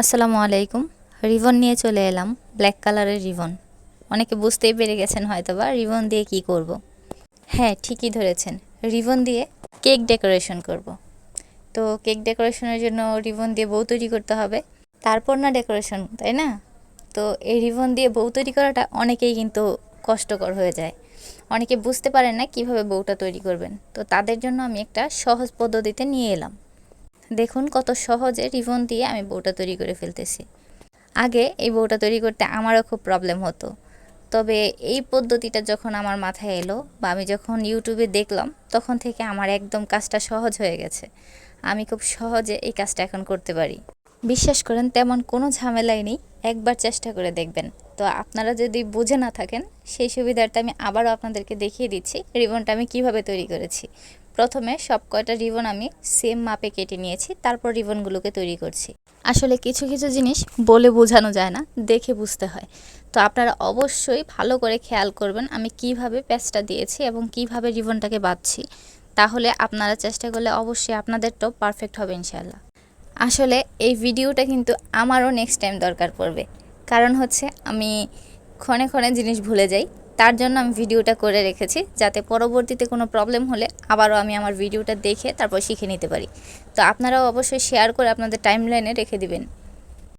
আসসালামু আলাইকুম। রিবন নিয়ে চলে এলাম ব্ল্যাক কালারের রিবন। অনেকে বুঝতেই পেরে গেছেন হয়তো বা রিবন দিয়ে কি করব। হ্যাঁ ঠিকই ধরেছেন। রিবন দিয়ে কেক ডেকোরেশন করব। তো কেক ডেকোরেশনের জন্য রিবন দিয়ে বউ তৈরি করতে হবে। তারপর না ডেকোরেশন, তাই না? তো এই রিবন দিয়ে বউ তৈরি করাটা অনেকেই কিন্তু কষ্টকর হয়ে যায়। অনেকে বুঝতে পারেন না কীভাবে বউটা তৈরি করবেন। তো তাদের জন্য আমি একটা সহজ পদ্ধতিতে নিয়ে এলাম। দেখুন কত সহজে রিবন দিয়ে আমি বউটা তৈরি করে ফেলতেছি। আগে এই বউটা তৈরি করতে আমারও খুব প্রবলেম হতো। তবে এই পদ্ধতিটা যখন আমার মাথায় এলো বা আমি যখন ইউটিউবে দেখলাম, তখন থেকে আমার একদম কাজটা সহজ হয়ে গেছে। আমি খুব সহজে এই কাজটা এখন করতে পারি। বিশ্বাস করেন, তেমন কোনো ঝামেলাই নেই। একবার চেষ্টা করে দেখবেন। তো আপনারা যদি বুঝে না থাকেন, সেই সুবিধাটা আমি আবারও আপনাদেরকে দেখিয়ে দিচ্ছি রিবনটা আমি কীভাবে তৈরি করেছি। প্রথমে সব কয়টা রিবন আমি সেম মাপে কেটে নিয়েছি, তারপর রিবনগুলোকে তৈরি করছি। আসলে কিছু কিছু জিনিস বলে বোঝানো যায় না, দেখে বুঝতে হয়। তো আপনারা অবশ্যই ভালো করে খেয়াল করবেন আমি কীভাবে প্যাচটা দিয়েছি এবং কীভাবে রিবনটাকে বাঁধছি। তাহলে আপনারা চেষ্টা করলে অবশ্যই আপনাদের আপনাদেরটাও পারফেক্ট হবে ইনশাল্লাহ আসলে এই ভিডিওটা কিন্তু আমারও নেক্সট টাইম দরকার পড়বে। কারণ হচ্ছে আমি ক্ষণে ক্ষণে জিনিস ভুলে যাই। তার জন্য আমি ভিডিওটা করে রেখেছি, যাতে পরবর্তীতে কোনো প্রবলেম হলে আবারও আমি আমার ভিডিওটা দেখে তারপর শিখে নিতে পারি। তো আপনারাও অবশ্যই শেয়ার করে আপনাদের টাইম লাইনে রেখে দিবেন।